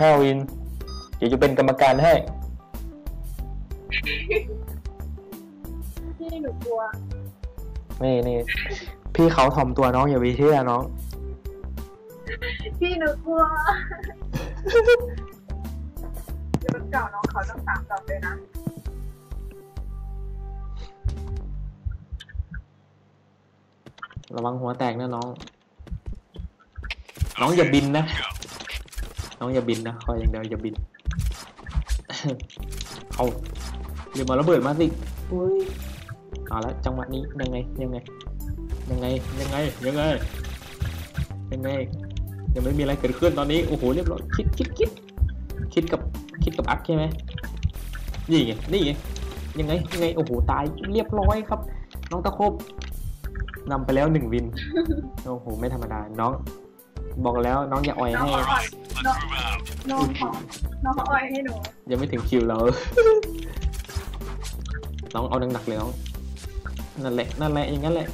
ห้าวิน เดี๋ยวจะเป็นกรรมการให้ พี่หนูกลัว นี่นี่พี่เขาถ่อมตัวน้องอย่าไปเชื่อน้อง พี่หนูกลัวรถเก่าน้องเขาต้องสามดอกเลยนะระวังหัวแตกนะน้อง น้องอย่าบินนะ น้องอย่าบินนะคอยอย่างเดียวอย่าบิน เอาเดี๋ยวมาระเบิดมาสิอุ้ยเอาละจังหวะนี้ยังไงยังไง ยังไงยังไงยังไงยังไงยังไม่มีอะไรเกิดขึ้นตอนนี้โอ้โหเรียบร้อยคิดคิดคิดคิดกับคิดกับอักใช่ไหมนี่ไงนี่ไงยังไงยังไงโอ้โหตายเรียบร้อยครับ น้องตะครบนำไปแล้วหนึ่งวินโอ้โหไม่ธรรมดาน้อง บอกแล้วน้องอย่าอ่อยน้องให้เขาอ่อย น้องน้องเขาน้องเขาอ่อยให้หนูยังไม่ถึงคิวเรา น้องเอาหนักๆเลยน้อง นั่นแหละ นั่นแหละอย่างนั้นแหละ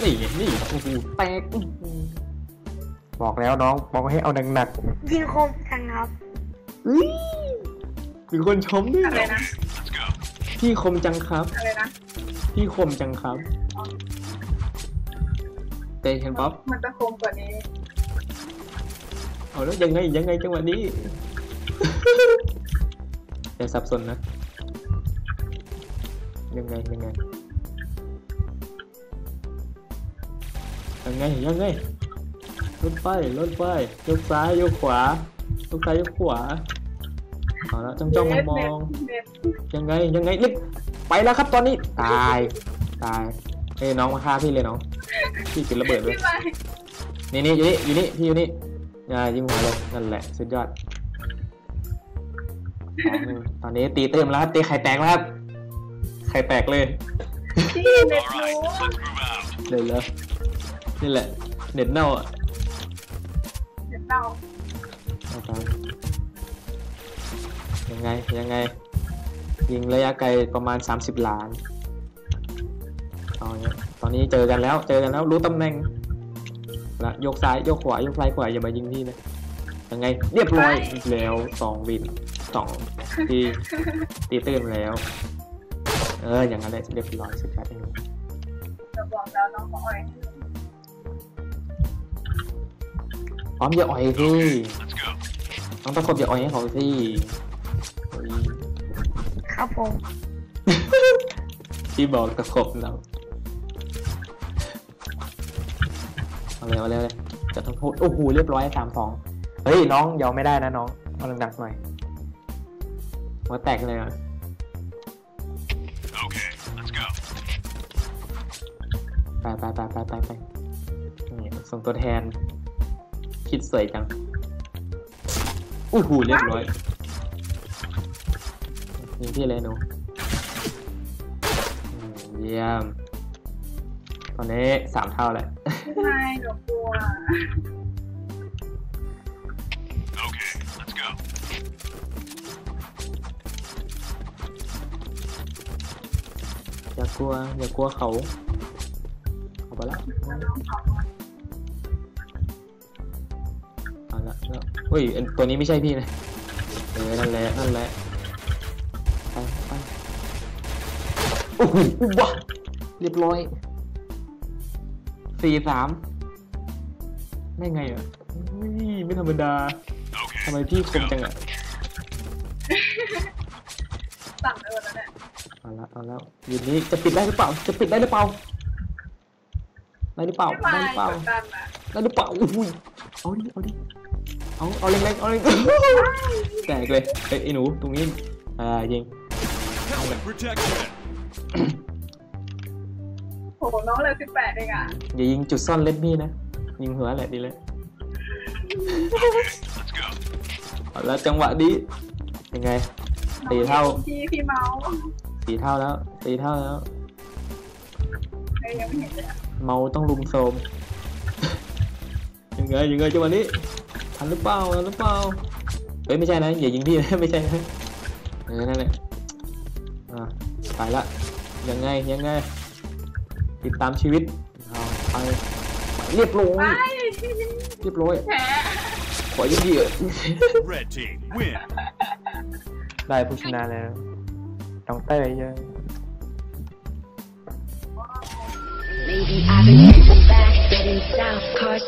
นี่ไงนี่โอ้โหแตกอื้อหือบอกแล้วน้องบอกให้เอาหนักยิงคมจังครับๆอุ้ยมีคนชมด้วยอะไรนะพี่คมจังครับ อะไรนะพี่คมจังครับเตะเห็นป๊อปมันจะคมกว่านี้ เอาแล้วยังไงยังไงจังหวะนี้ อย่าสับสนนะ ยังไงยังไงยังไงยังไงรถไฟรถไฟยกซ้ายยกขวายกซ้ายยกขวาเอาละจ้องจ้องมองมองเน็ตยังไงยังไงรีบไปแล้วครับตอนนี้ตายตายเอ้ยน้องมาฆ่าพี่เลยน้องพี่จุดระเบิดเลยพี่ไปนี่นี่อยู่นี่อยู่นี่พี่อยู่นี่ อ่ายิงหัวเลยนั่นแหละ สุดยอดสองหนึ่งตอนนี้ตีเติมแล้วครับตีไข่แตกแล้วครับ ไข่แตกเลยพี่เน็ตรู้เดี๋ยวแล้วนี่แหละ เน็ตเน่าอะเน็ตเน่าเอาไปยังไง ยังไง ยิงระยะไกลประมาณ 30 ล้านเอาเนี่ยตอนนี้เจอกันแล้ว เจอกันแล้วรู้ตำแหน่ง ละยกซ้ายยกขวายกซ้ายขวาอย่ามายิงพี่นะยังไงเรียบร้อยอีกแล้วสองวินสองทีตีตื้นแล้ว เอออย่างนั้นแหละเรียบร้อยสุดยอดเองจะบอกแล้วน้องเขาอ่อยให้หนูพร้อมอย่าอ่อยพี่น้องตะครบอย่าอ่อยให้เขาสิโอ้ยครับผมพี่บอกตะครบเรา เอาเลยเอาเลยเอาเลยจะต้องโทษโอ้โหเรียบร้อยสามสองเฮ้ยน้องยอมไม่ได้นะน้องเอาหนักๆหน่อยหัวแตกเลยอะไปไปไปไปไปไปนี่ส่งตัวแทน คิดสวยจังอู้หูเรียบร้อยยิงพี่เลยหนูอืมเยี่ยม ตอนนี้สามเท่าแหละไม่หนูกลัวอย่ากลัว อย่ากลัวเขาเอาไปละน้องเขาเอาละแล้วเฮ้ยอันตัวนี้ไม่ใช่พี่นะเออนั่นแหละนั่นแหละไปไปโอ้โหว้าเรียบร้อย สี่สามได้ไงอะอุ้ยไม่ธรรมดาทำไมพี่คมจังอะสั่งเลยวันนั้นเนี่ยเอาละเอาแล้วอยู่นี้จะปิดได้หรือเปล่า จะปิดได้หรือเปล่าได้หรือเปล่าไม่ได้หรือเปล่ากดดันอะได้หรือเปล่าอุ้ยเอาดิเอาดิเอาเอาแรงๆเอาแรงแตกเลยเอ้ยไอ้หนูตรงนี้อ่ายิง น้องเลยสิบแปดเองอะ อย่ายิงจุดซ่อนเล่นพี่นะ ยิงหัวแหละดีเลยเอาแล้วจังหวะนี้ยังไงสี่เท่าพี่พี่เมาส์สี่เท่าแล้วสี่เท่าแล้วเอ้ยยังไม่เห็นเลยอะเมาต้องลุมโทรมยังไงยังไงจังหวะนี้ทันหรือเปล่าทันหรือเปล่าเฮ้ยไม่ใช่นะอย่ายิงพี่นะไม่ใช่นะเออนั่นแหละอะไปละยังไงยังไง ติดตามชีวิตเไปเรียบร้อยเรียบร้อยแพ้ขอเยอะๆ Red ได้ผู้ชนะแล้วต้องเต้ยเยอะ Maybe I've been back, getting south, cars,